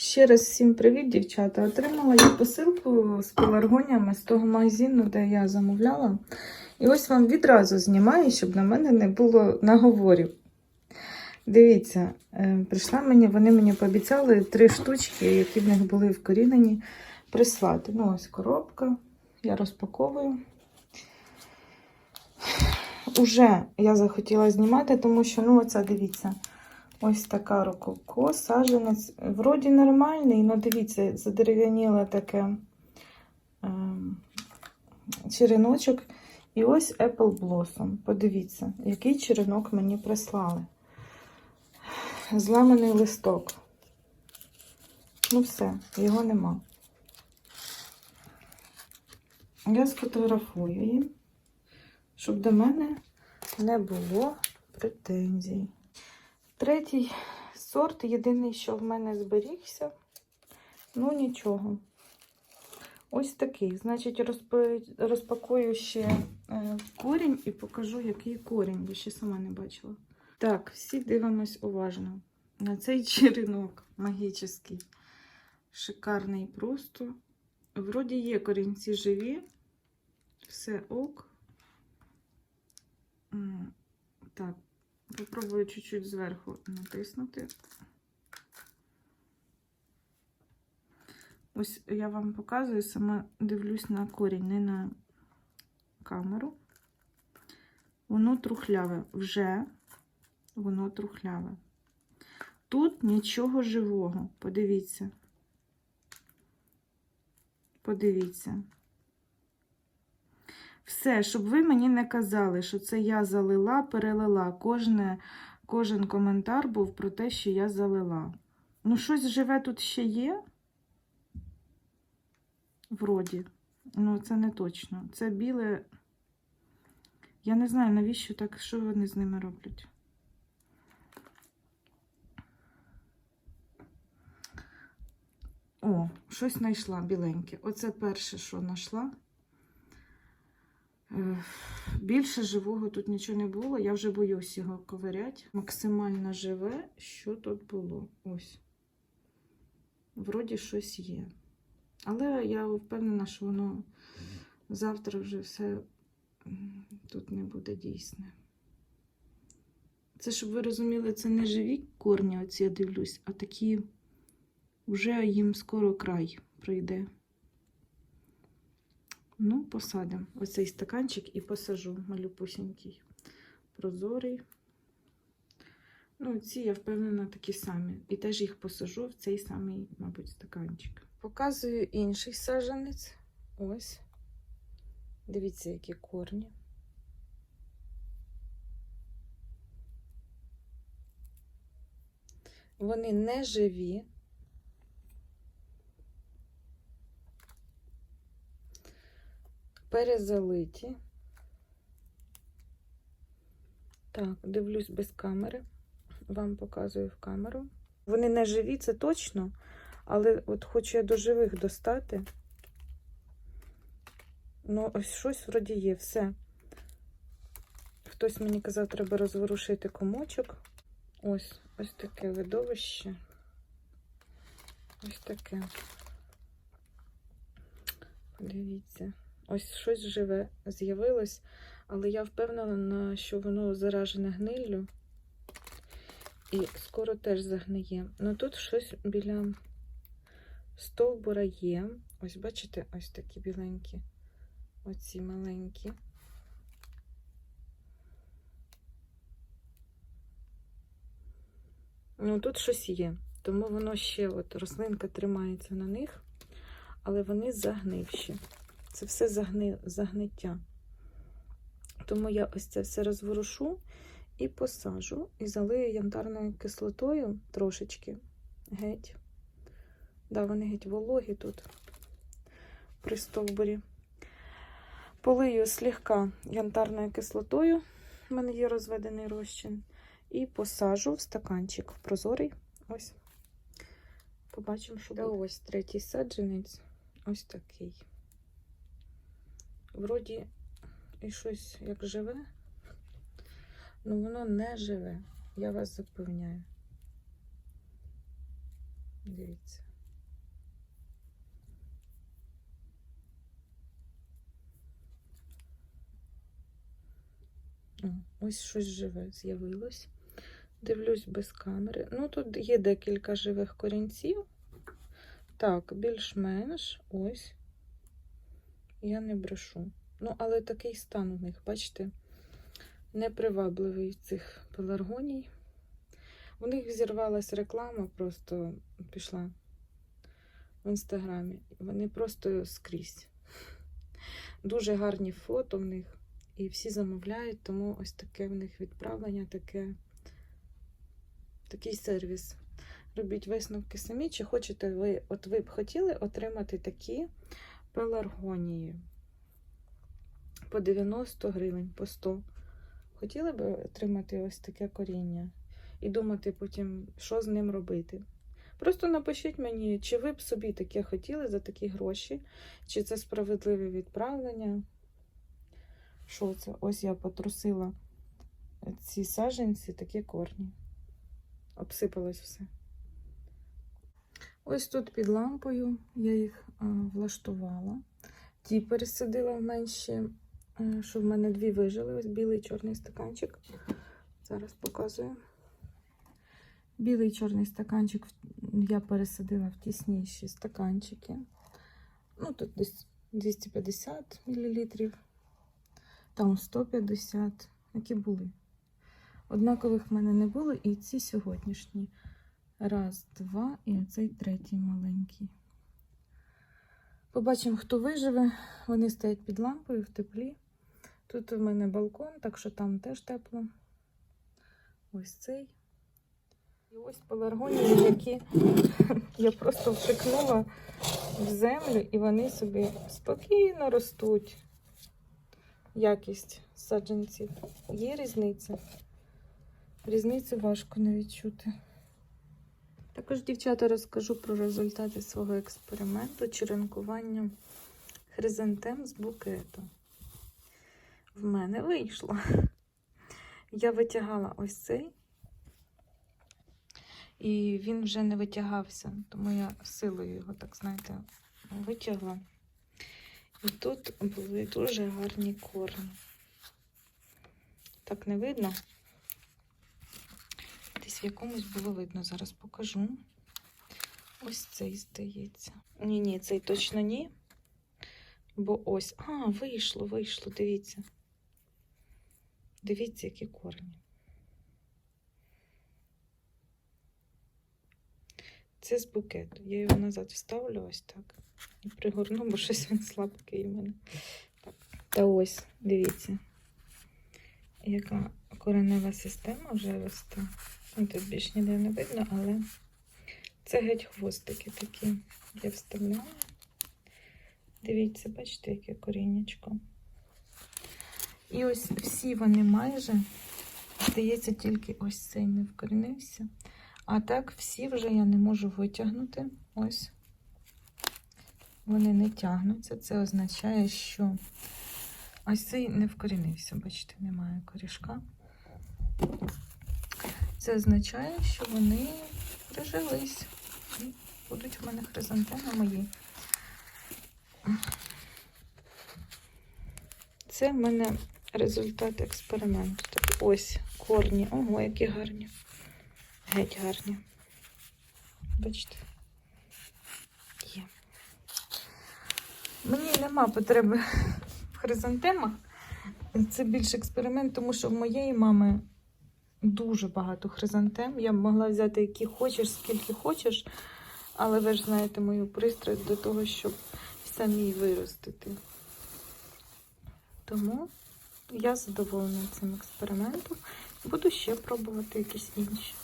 Ще раз всім привіт, дівчата. Отримала я посилку з пеларгоніями з того магазину, де я замовляла. І ось вам відразу знімаю, щоб на мене не було наговорів. Дивіться, е, прийшла мені, вони мені пообіцяли три штучки, які в них були вкорінені, прислати. Ну, ось коробка. Я розпаковую. Уже я захотіла знімати, тому що, ну, оця, дивіться. Ось така рококо, саджанець. Вроді нормальний, але дивіться, задерев'яніле таке ем, череночок. І ось Apple Blossom. Подивіться, який черенок мені прислали. Зламаний листок. Ну все, його нема. Я сфотографую їм, щоб до мене не було претензій. Третій сорт, єдиний, що в мене зберігся. Ну, нічого. Ось такий. Значить, розп- розпакую ще е, корінь і покажу, який корінь. Я ще сама не бачила. Так, всі дивимось уважно. На цей черенок магічний. Шикарний просто. Вроді є корінці живі. Все ок. Так, Попробую чуть-чуть зверху натиснути. Ось я вам показую, саме дивлюсь на корінь, не на камеру. Воно трухляве. Вже воно трухляве. Тут нічого живого. Подивіться. Подивіться. Все, щоб ви мені не казали, що це я залила, перелила. Кожне, кожен коментар був про те, що я залила. Ну, щось живе тут ще є. Вроді. Ну, це не точно. Це біле. Я не знаю, навіщо так, що вони з ними роблять. О, щось знайшла біленьке. Оце перше, що знайшла. Е, Більше живого тут нічого не було. Я вже боюсь його ковиряти. Максимально живе, що тут було. Ось. Вроді щось є. Але я впевнена, що воно завтра вже все тут не буде дійсне. Це, щоб ви розуміли, це не живі корні, оці я дивлюсь, а такі вже їм скоро край прийде. Ну, посадимо оцей стаканчик і посажу малюпусінький, прозорий. Ну, ці, я впевнена, такі самі. І теж їх посажу в цей самий, мабуть, стаканчик. Показую інший саджанець. Ось. Дивіться, які корні. Вони не живі. Перезалиті. Так, дивлюсь без камери. Вам показую в камеру. Вони не живі, це точно, але от хочу я до живих достати. Ну, ось щось вроді є, все. Хтось мені казав, треба розворушити комочок. Ось, ось таке видовище. Ось таке. Подивіться. Ось щось живе з'явилось, але я впевнена, що воно заражене гниллю і скоро теж загниє. Ну тут щось біля стовбура є. Ось, бачите, ось такі біленькі, оці маленькі. Ну тут щось є, тому воно ще, от рослинка тримається на них, але вони загнивші. Це все загни... загниття. Тому я ось це все розворушу і посажу, і залию янтарною кислотою трошечки геть. Да, вони геть вологі тут при стовбурі. Полию слегка янтарною кислотою, в мене є розведений розчин, і посажу в стаканчик в прозорий. Ось. Побачимо, що буде. Ось третій саджанець. Ось такий вроді і щось як живе, але воно не живе, я вас запевняю. Дивіться. Ось щось живе з'явилось. Дивлюсь без камери. Ну, тут є декілька живих корінців. Так, більш-менш ось. Я не брешу. Ну, але такий стан у них, бачите, непривабливий цих пеларгоній. У них зірвалась реклама, просто пішла в інстаграмі. Вони просто скрізь. Дуже гарні фото в них. І всі замовляють, тому ось таке в них відправлення, таке, такий сервіс. Робіть висновки самі, чи хочете ви, от ви б хотіли отримати такі пеларгонії по 90 гривень, по 100. Хотіли б отримати ось таке коріння і думати потім, що з ним робити. Просто напишіть мені, чи ви б собі таке хотіли за такі гроші, чи це справедливе відправлення. Що це? Ось я потрусила ці саженці, такі корні. Обсипалось все. Ось тут під лампою я їх влаштувала. Ті пересадила в менші, що в мене дві вижили. Ось білий чорний стаканчик. Зараз показую. Білий чорний стаканчик я пересадила в тісніші стаканчики. Ну, тут десь 250 мл, там 150, які були. Однакових в мене не було, і ці сьогоднішні. Раз, два, і оцей третій маленький. Побачимо, хто виживе. Вони стоять під лампою в теплі. Тут у мене балкон, так що там теж тепло. Ось цей. І ось пеларгонії, які я просто впихнула в землю, і вони собі спокійно ростуть. Якість саджанців. Є різниця. Різницю важко не відчути. Також, дівчата, розкажу про результати свого експерименту черенкування хризантем з букету. В мене вийшло. Я витягала ось цей, і він вже не витягався, тому я силою його, так знаєте, витягла. І тут були дуже гарні корні. Так не видно. Десь в якомусь було видно, зараз покажу. Ось цей, здається. Ні, ні, цей точно ні. Бо ось. А, вийшло, вийшло, дивіться. Дивіться, які корні. Це з букету. Я його назад вставлю ось так. І пригорну, бо щось він слабкий в мене. Та ось, дивіться, яка коренева система вже росте. Ну, Тут більш ніде не видно, але це геть хвостики такі. Я вставляю. Дивіться, бачите, яке коріннячко. І ось всі вони майже, здається, тільки ось цей не вкорінився. А так, всі вже я не можу витягнути. Ось. Вони не тягнуться. Це означає, що ось цей не вкорінився. Бачите, немає корішка. Це означає, що вони прижились. І будуть в мене хризантеми мої. Це в мене результат експерименту. Так, ось корні. Ого, які гарні. Геть гарні. Бачите? Є. Мені нема потреби в хризантемах. Це більше експеримент, тому що в моєї мами дуже багато хризантем. Я б могла взяти які хочеш, скільки хочеш, але ви ж знаєте мою пристрасть до того, щоб самі виростити. Тому я задоволена цим експериментом. Буду ще пробувати якісь інші.